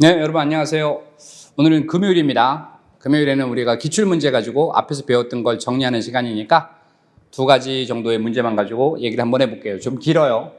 네, 여러분 안녕하세요. 오늘은 금요일입니다. 금요일에는 우리가 기출 문제 가지고 앞에서 배웠던 걸 정리하는 시간이니까 두 가지 정도의 문제만 가지고 얘기를 한번 해볼게요. 좀 길어요.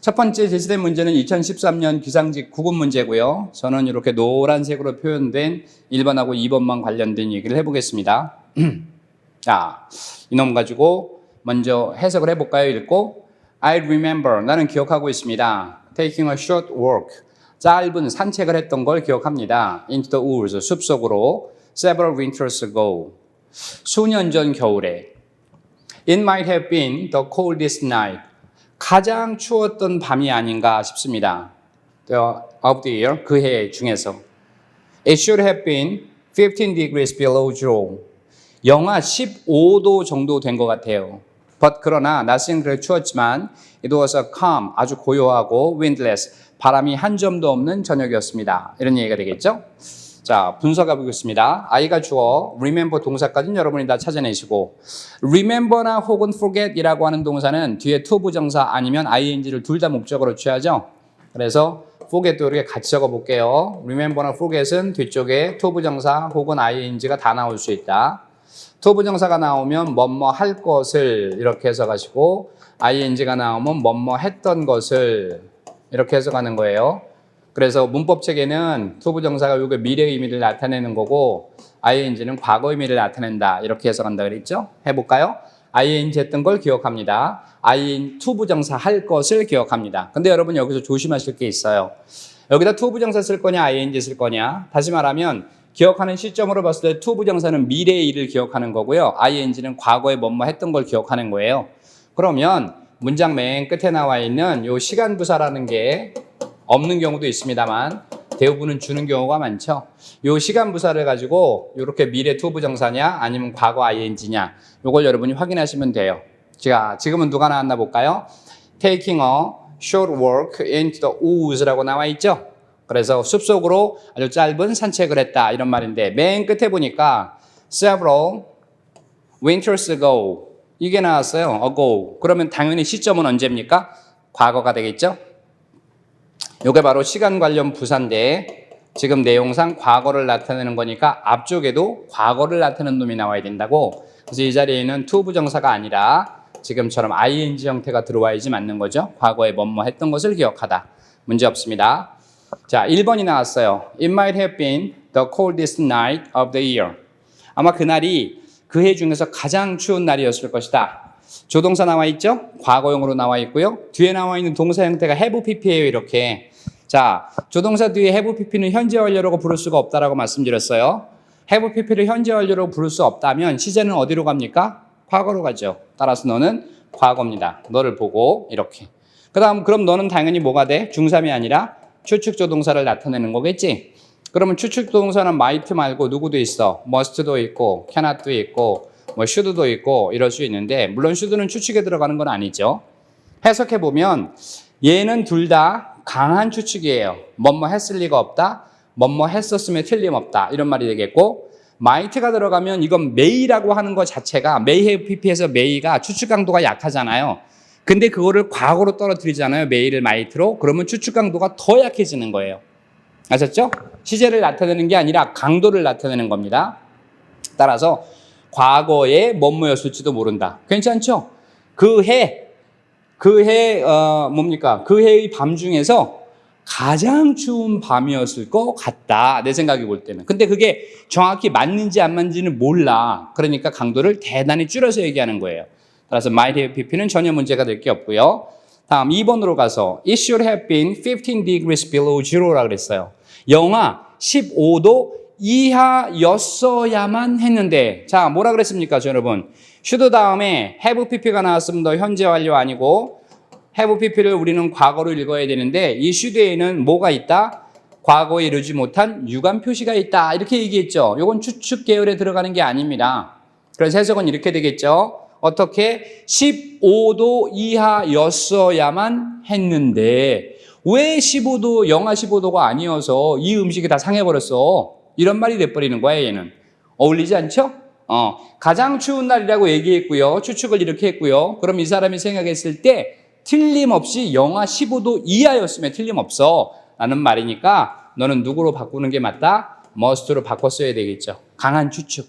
첫 번째 제시된 문제는 2013년 기상직 구급 문제고요. 저는 이렇게 노란색으로 표현된 1번하고 2번만 관련된 얘기를 해보겠습니다. 자, 이놈 가지고 먼저 해석을 해볼까요? 읽고 I remember 나는 기억하고 있습니다. Taking a short walk 짧은 산책을 했던 걸 기억합니다. Into the woods 숲속으로 several winters ago 수년 전 겨울에 It might have been the coldest night 가장 추웠던 밤이 아닌가 싶습니다. The, of the year 그 해 중에서 It should have been 15 degrees below zero 영하 15도 정도 된 것 같아요. But 그러나 낮은 그래 추웠지만 it was a calm 아주 고요하고 windless 바람이 한 점도 없는 저녁이었습니다. 이런 얘기가 되겠죠? 자 분석해 보겠습니다. 아이가 주어 remember 동사까지는 여러분이 다 찾아내시고 remember나 혹은 forget이라고 하는 동사는 뒤에 to 부정사 아니면 ing를 둘 다 목적으로 취하죠. 그래서 forget도 이렇게 같이 적어 볼게요. remember나 forget은 뒤쪽에 to 부정사 혹은 ing가 다 나올 수 있다. to 부정사가 나오면 뭐뭐 할 것을 이렇게 해서 가시고 ing가 나오면 뭐뭐 했던 것을 이렇게 해석하는 거예요. 그래서 문법 책에는 to 부정사가 이게 미래 의미를 나타내는 거고 ing는 과거 의미를 나타낸다 이렇게 해석한다 그랬죠? 해볼까요? ing 했던 걸 기억합니다. in to 부정사 할 것을 기억합니다. 근데 여러분 여기서 조심하실 게 있어요. 여기다 to 부정사 쓸 거냐 ing 쓸 거냐 다시 말하면 기억하는 시점으로 봤을 때 to 부정사는 미래의 일을 기억하는 거고요. ing는 과거에 뭐뭐 했던 걸 기억하는 거예요. 그러면 문장 맨 끝에 나와 있는 요 시간 부사라는 게 없는 경우도 있습니다만 대부분은 주는 경우가 많죠. 요 시간 부사를 가지고 이렇게 미래 to 부정사냐 아니면 과거 ing냐 요걸 여러분이 확인하시면 돼요. 자, 지금은 누가 나왔나 볼까요? Taking a short walk into the woos라고 나와 있죠. 그래서 숲속으로 아주 짧은 산책을 했다 이런 말인데 맨 끝에 보니까 several winters ago 이게 나왔어요. ago. 그러면 당연히 시점은 언제입니까? 과거가 되겠죠? 이게 바로 시간 관련 부사인데 지금 내용상 과거를 나타내는 거니까 앞쪽에도 과거를 나타내는 놈이 나와야 된다고. 그래서 이 자리에는 to 부정사가 아니라 지금처럼 ing 형태가 들어와야지 맞는 거죠. 과거에 뭐뭐 했던 것을 기억하다. 문제 없습니다. 자, 1번이 나왔어요. It might have been the coldest night of the year. 아마 그날이 그 해 중에서 가장 추운 날이었을 것이다. 조동사 나와 있죠? 과거용으로 나와 있고요. 뒤에 나와 있는 동사 형태가 have pp예요, 이렇게. 자, 조동사 뒤에 have pp는 현재 완료라고 부를 수가 없다라고 말씀드렸어요. have pp를 현재 완료로 부를 수 없다면 시제는 어디로 갑니까? 과거로 가죠. 따라서 너는 과거입니다. 너를 보고 이렇게. 그다음 그럼 너는 당연히 뭐가 돼? 중3이 아니라 추측 조동사를 나타내는 거겠지? 그러면 추측 조동사는 might 말고 누구도 있어. must도 있고 cannot도 있고 뭐 should도 있고 이럴 수 있는데 물론 should는 추측에 들어가는 건 아니죠. 해석해 보면 얘는 둘 다 강한 추측이에요. 뭐뭐 했을 리가 없다. 뭐뭐 했었으면 틀림없다. 이런 말이 되겠고 might가 들어가면 이건 may라고 하는 것 자체가 may have pp에서 may가 추측 강도가 약하잖아요. 근데 그거를 과거로 떨어뜨리잖아요. may를 might로. 그러면 추측 강도가 더 약해지는 거예요. 아셨죠? 시제를 나타내는 게 아니라 강도를 나타내는 겁니다. 따라서 과거에 뭐뭐였을지도 모른다. 괜찮죠? 그 해, 그 해, 어, 뭡니까? 그 해의 밤 중에서 가장 추운 밤이었을 것 같다. 내 생각이 볼 때는. 근데 그게 정확히 맞는지 안 맞는지는 몰라. 그러니까 강도를 대단히 줄여서 얘기하는 거예요. 따라서 might have pp는 전혀 문제가 될 게 없고요. 다음 2번으로 가서 it should have been 15 degrees below zero라 그랬어요. 영하 15도 이하였어야만 했는데 자 뭐라 그랬습니까 여러분? should 다음에 have pp가 더 현재 완료 아니고 have pp를 우리는 과거로 읽어야 되는데 이 should에는 뭐가 있다? 과거에 이루지 못한 유감 표시가 있다. 이렇게 얘기했죠. 이건 추측 계열에 들어가는 게 아닙니다. 그래서 해석은 이렇게 되겠죠. 어떻게? 15도 이하였어야만 했는데 왜 15도 영하 15도가 아니어서 이 음식이 다 상해버렸어 이런 말이 돼버리는 거야 얘는 어울리지 않죠? 어, 가장 추운 날이라고 얘기했고요 추측을 이렇게 했고요 그럼 이 사람이 생각했을 때 틀림없이 영하 15도 이하였으면 틀림없어 라는 말이니까 너는 누구로 바꾸는 게 맞다? must로 바꿨어야 되겠죠. 강한 추측.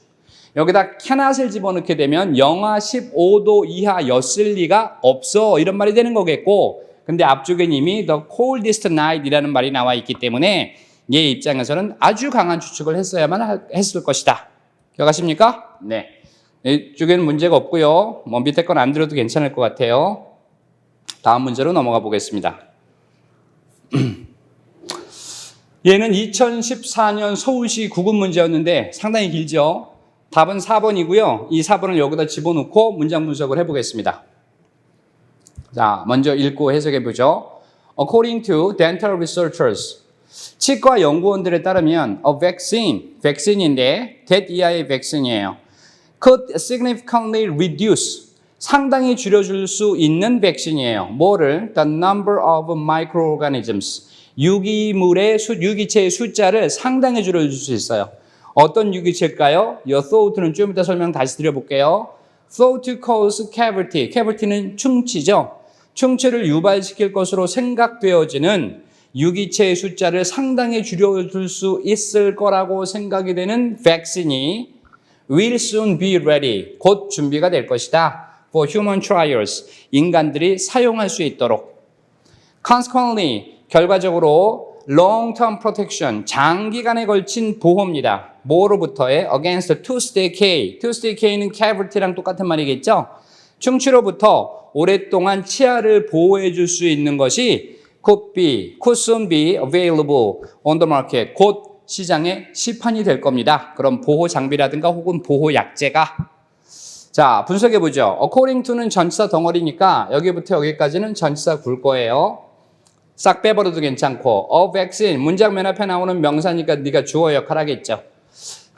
여기다 cannot을 집어넣게 되면 영하 15도 이하였을 리가 없어 이런 말이 되는 거겠고 근데 앞쪽엔 이미 the coldest night이라는 말이 나와 있기 때문에 얘 입장에서는 아주 강한 추측을 했어야만 하- 했을 것이다. 기억하십니까? 네. 이쪽에는 문제가 없고요. 뭐 밑에 건 안 들어도 괜찮을 것 같아요. 다음 문제로 넘어가 보겠습니다. 얘는 2014년 서울시 구급 문제였는데 상당히 길죠. 답은 4번이고요. 이 4번을 여기다 집어넣고 문장 분석을 해보겠습니다. 자, 먼저 읽고 해석해 보죠. According to dental researchers, 치과 연구원들에 따르면 a vaccine, vaccine인데 that 이하의 vaccine이에요. could significantly reduce, 상당히 줄여줄 수 있는 백신이에요. 뭐를? The number of microorganisms, 유기물의 수, 유기체의 숫자를 상당히 줄여줄 수 있어요. 어떤 유기체일까요? 이 thought는 좀 이따 설명 다시 드려볼게요. thought cause cavity, cavity는 충치죠. 충치를 유발시킬 것으로 생각되어지는 유기체의 숫자를 상당히 줄여줄 수 있을 거라고 생각이 되는 백신이 will soon be ready. 곧 준비가 될 것이다. for human trials. 인간들이 사용할 수 있도록. consequently, 결과적으로 long-term protection, 장기간에 걸친 보호입니다. 뭐로부터의? against tooth decay. tooth decay는 cavity랑 똑같은 말이겠죠? 충치로부터 오랫동안 치아를 보호해 줄 수 있는 것이 could be, could soon be available on the market. 곧 시장에 시판이 될 겁니다. 그럼 보호 장비라든가 혹은 보호 약제가 자, 분석해 보죠. according to는 전치사 덩어리니까 여기부터 여기까지는 전치사 굴 거예요. 싹 빼버려도 괜찮고 a vaccine 문장 맨 앞에 나오는 명사니까 네가 주어 역할 하겠죠.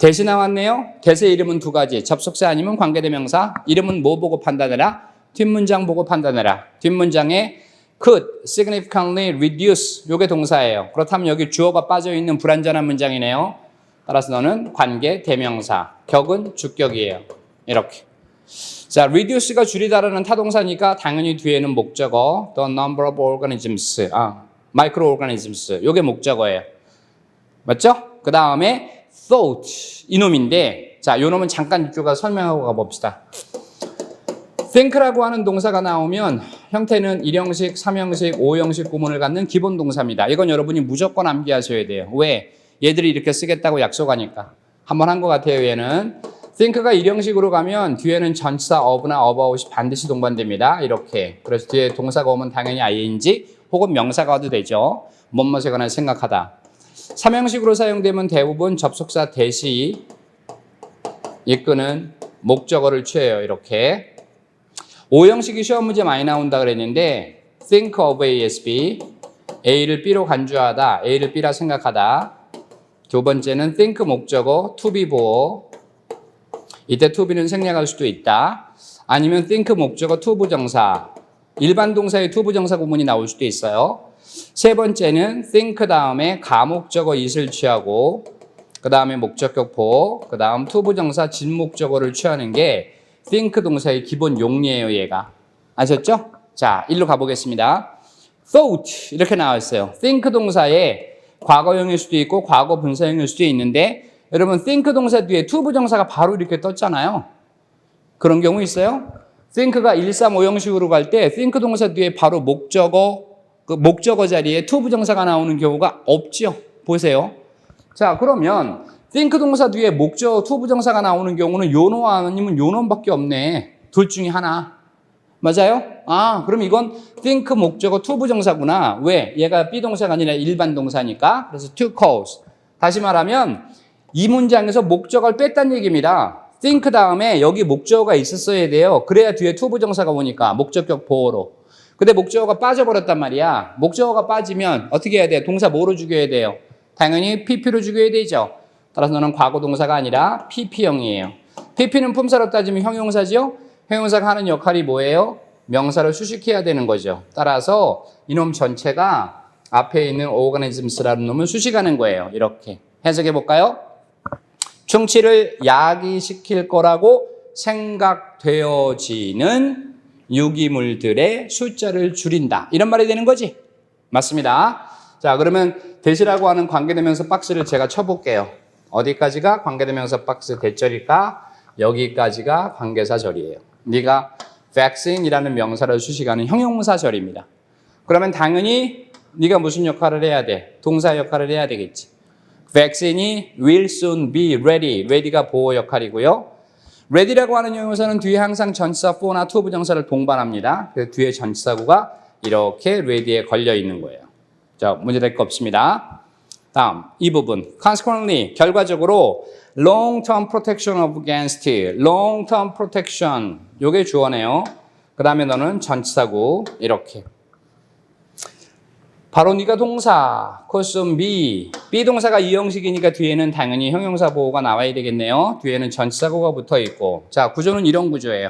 대시 나왔네요. 대세 이름은 두 가지. 접속사 아니면 관계대명사. 이름은 뭐 보고 판단해라? 뒷문장 보고 판단해라. 뒷문장에 could significantly reduce 요게 동사예요. 그렇다면 여기 주어가 빠져 있는 불완전한 문장이네요. 따라서 너는 관계 대명사. 격은 주격이에요. 이렇게. 자, reduce가 줄이다라는 타동사니까 당연히 뒤에는 목적어 the number of organisms. 아, microorganisms. 요게 목적어예요. 맞죠? 그 다음에 thought 이놈인데 자, 요 놈은 잠깐 이쪽 가 설명하고 가봅시다. think라고 하는 동사가 나오면 형태는 1형식, 3형식, 5형식 구문을 갖는 기본 동사입니다. 이건 여러분이 무조건 암기하셔야 돼요. 왜? 얘들이 이렇게 쓰겠다고 약속하니까. 한번 한 것 같아요, 얘는. think가 1형식으로 가면 뒤에는 전치사 of나 about이 반드시 동반됩니다. 이렇게. 그래서 뒤에 동사가 오면 당연히 ing 혹은 명사가 와도 되죠. 뭐뭐에 관한 생각하다. 3형식으로 사용되면 대부분 접속사 대시 이끄는 목적어를 취해요. 이렇게. 5형식이 시험 문제 많이 나온다 그랬는데 think of ASB A를 B로 간주하다, A를 B라 생각하다. 두 번째는 think 목적어 to be 보호. 이때 to be는 생략할 수도 있다. 아니면 think 목적어 to 부정사. 일반 동사의 to 부정사 구문이 나올 수도 있어요. 세 번째는 think 다음에 가목적어 it을 취하고 그 다음에 목적격 보, 그 다음 to 부정사 진목적어를 취하는 게 think 동사의 기본 용리예요, 얘가. 아셨죠? 자, 일로 가보겠습니다. thought 이렇게 나와 있어요. think 동사의 과거형일 수도 있고 과거 분사형일 수도 있는데 여러분 think 동사 뒤에 to 부정사가 바로 이렇게 떴잖아요. 그런 경우 있어요? think가 1, 3, 5 형식으로 갈 때 think 동사 뒤에 바로 목적어 그 목적어 자리에 to 부정사가 나오는 경우가 없지요. 보세요. 자, 그러면 think 동사 뒤에 목적어 to 부정사가 나오는 경우는 요노 아니면 요놈밖에 없네. 둘 중에 하나. 맞아요? 아, 그럼 이건 think 목적어 to 부정사구나. 왜? 얘가 비동사가 아니라 일반 동사니까. 그래서 to cause. 다시 말하면 이 문장에서 목적어를 뺐다는 얘기입니다. think 다음에 여기 목적어가 있었어야 돼요. 그래야 뒤에 to 부정사가 오니까 목적격 보호로. 근데 목적어가 빠져버렸단 말이야. 목적어가 빠지면 어떻게 해야 돼요? 동사 뭐로 죽여야 돼요? 당연히 pp로 죽여야 되죠. 따라서 너는 과거 동사가 아니라 pp형이에요. pp는 품사로 따지면 형용사지요? 형용사가 하는 역할이 뭐예요? 명사를 수식해야 되는 거죠. 따라서 이놈 전체가 앞에 있는 organisms라는 놈을 수식하는 거예요. 이렇게 해석해 볼까요? 충치를 야기시킬 거라고 생각되어지는 유기물들의 숫자를 줄인다. 이런 말이 되는 거지. 맞습니다. 자, 그러면 대시라고 하는 관계대명사 박스를 제가 쳐볼게요. 어디까지가 관계대명사 박스 대절일까? 여기까지가 관계사절이에요. 네가 vaccine이라는 명사를 수식하는 형용사절입니다. 그러면 당연히 네가 무슨 역할을 해야 돼? 동사 역할을 해야 되겠지. vaccine이 will soon be ready. ready가 보호 역할이고요. Ready라고 하는 형용사는 뒤에 항상 전치사 for나 to 부정사를 동반합니다. 그래서 뒤에 전치사구가 이렇게 ready에 걸려 있는 거예요. 자, 문제될 거 없습니다. 다음 이 부분. consequently 결과적으로 long-term protection of against long-term protection 요게 주어네요. 그 다음에 너는 전치사구 이렇게. 바로 네가 동사, be 동사가 이 형식이니까 뒤에는 당연히 형용사 보호가 나와야 되겠네요. 뒤에는 전치사구가 붙어 있고. 자, 구조는 이런 구조예요.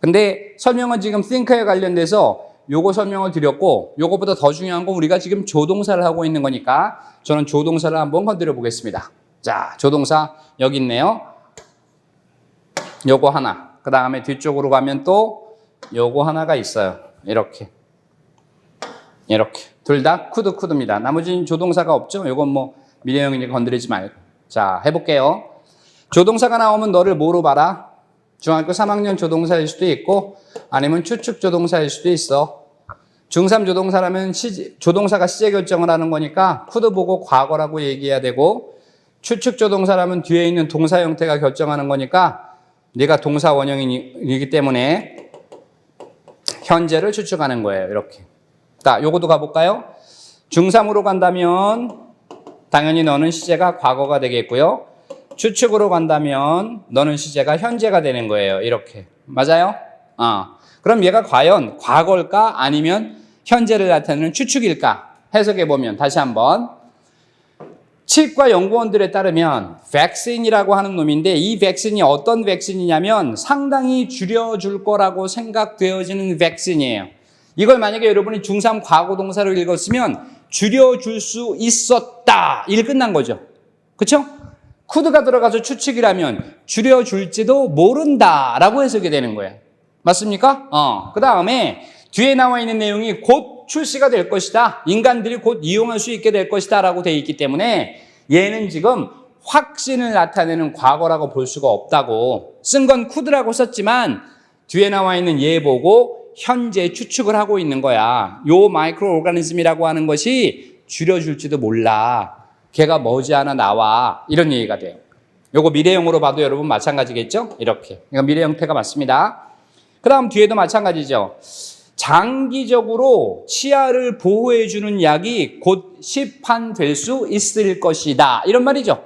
근데 설명은 지금 think에 관련돼서 요거 설명을 드렸고 요거보다 더 중요한 건 우리가 지금 조동사를 하고 있는 거니까 저는 조동사를 한번 건드려 보겠습니다. 자, 조동사 여기 있네요. 요거 하나. 그 다음에 뒤쪽으로 가면 또 요거 하나가 있어요. 이렇게. 이렇게. 둘 다 쿠드 쿠드입니다. 나머지는 조동사가 없죠? 요건 뭐 미래형이니까 건드리지 말고. 자, 해볼게요. 조동사가 나오면 너를 뭐로 봐라? 중학교 3학년 조동사일 수도 있고 아니면 추측 조동사일 수도 있어. 중3 조동사라면 시, 조동사가 시제 결정을 하는 거니까 쿠드 보고 과거라고 얘기해야 되고 추측 조동사라면 뒤에 있는 동사 형태가 결정하는 거니까 네가 동사 원형이기 때문에 현재를 추측하는 거예요. 이렇게. 자, 요것도 가볼까요? 중3으로 간다면 당연히 너는 시제가 과거가 되겠고요. 추측으로 간다면 너는 시제가 현재가 되는 거예요. 이렇게. 맞아요? 어. 그럼 얘가 과연 과거일까 아니면 현재를 나타내는 추측일까? 해석해 보면 다시 한번 치과 연구원들에 따르면 백신이라고 하는 놈인데 이 백신이 어떤 백신이냐면 상당히 줄여줄 거라고 생각되어지는 백신이에요. 이걸 만약에 여러분이 중3 과거 동사로 읽었으면 줄여줄 수 있었다. 일 끝난 거죠. 그쵸? 쿠드가 들어가서 추측이라면 줄여줄지도 모른다라고 해석이 되는 거예요. 맞습니까? 어. 그 다음에 뒤에 나와 있는 내용이 곧 출시가 될 것이다. 인간들이 곧 이용할 수 있게 될 것이다. 라고 되어 있기 때문에 얘는 지금 확신을 나타내는 과거라고 볼 수가 없다고 쓴 건 쿠드라고 썼지만 뒤에 나와 있는 얘 보고 현재 추측을 하고 있는 거야. 요 마이크로 오르가니즘이라고 하는 것이 줄여줄지도 몰라. 걔가 머지않아 나와. 이런 얘기가 돼요. 요거 미래형으로 봐도 여러분 마찬가지겠죠? 이렇게. 이거 미래 형태가 맞습니다. 그 다음 뒤에도 마찬가지죠. 장기적으로 치아를 보호해주는 약이 곧 시판될 수 있을 것이다. 이런 말이죠.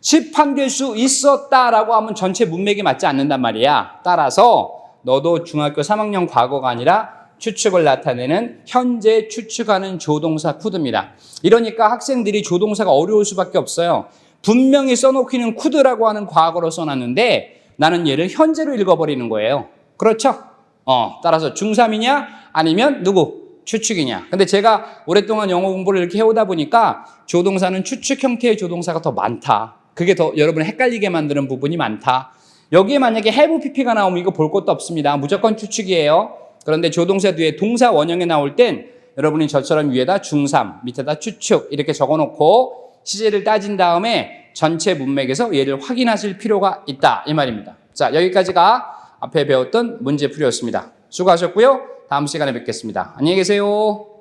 시판될 수 있었다라고 하면 전체 문맥이 맞지 않는단 말이야. 따라서 너도 중학교 3학년 과거가 아니라 추측을 나타내는 현재 추측하는 조동사 쿠드입니다. 이러니까 학생들이 조동사가 어려울 수밖에 없어요. 분명히 써놓기는 쿠드라고 하는 과거로 써놨는데 나는 얘를 현재로 읽어버리는 거예요. 그렇죠? 어, 따라서 중3이냐? 아니면 누구? 추측이냐? 근데 제가 오랫동안 영어 공부를 이렇게 해오다 보니까 조동사는 추측 형태의 조동사가 더 많다. 그게 더 여러분을 헷갈리게 만드는 부분이 많다. 여기에 만약에 have pp가 나오면 이거 볼 것도 없습니다. 무조건 추측이에요. 그런데 조동사 뒤에 동사 원형에 나올 땐 여러분이 저처럼 위에다 중3, 밑에다 추측 이렇게 적어놓고 시제를 따진 다음에 전체 문맥에서 얘를 확인하실 필요가 있다. 이 말입니다. 자, 여기까지가 앞에 배웠던 문제풀이였습니다. 수고하셨고요. 다음 시간에 뵙겠습니다. 안녕히 계세요.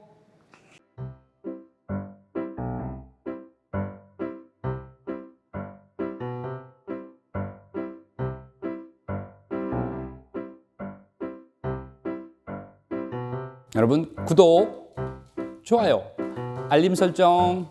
여러분 구독, 좋아요, 알림 설정